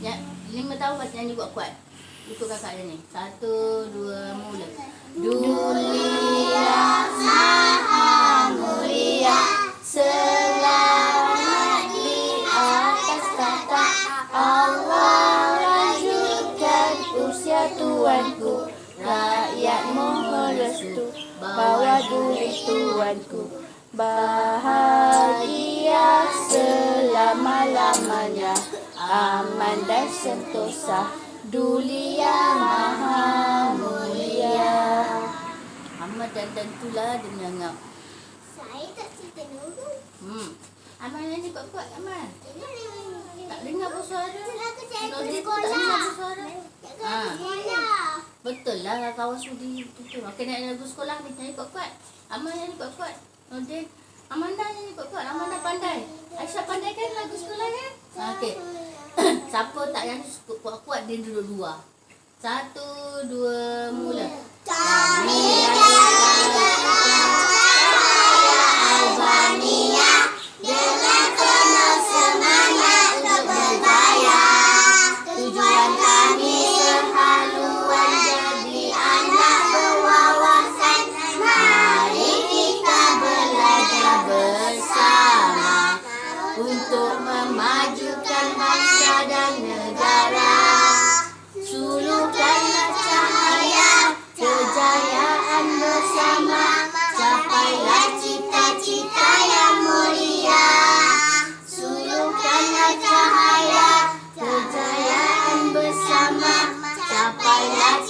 Ya, lima tahun baca nyanyi buat kuat. Ikut kakak dia ni. Satu, dua, mula. Dulia maha mulia Selamat di atas tata Allah lanjutkan usia tuanku Rakyat mohon restu Bawa duit tuanku Bahagia selama-lamanya Aman dan sentosa Dulia maha mulia Amat dan tentulah dia menyangap Saya tak cerita dulu. Hmm Amal nyanyi kuat-kuat Amal Tak dengar pun suara Aku cakap dia pun tak sekolah. dengar pun suara ke sekolah. Betul lah kawan sudi itu. Makan nak lagu sekolah ni nyanyi kuat-kuat. Amal nyanyi kuat-kuat. Okey. Amanda nyanyi kuat-kuat. Amanda pandai. Aisyah pandai kan lagu sekolah kan? Ha, Okey. Siapa tak nyanyi kuat-kuat dia duduk dua. Satu, dua, mula. Kami Albania dengan penuh semangat untuk berjaya. Tujuan kami sehaluan jadi anak berwawasan. Mari kita belajar bersama untuk bangsa Allah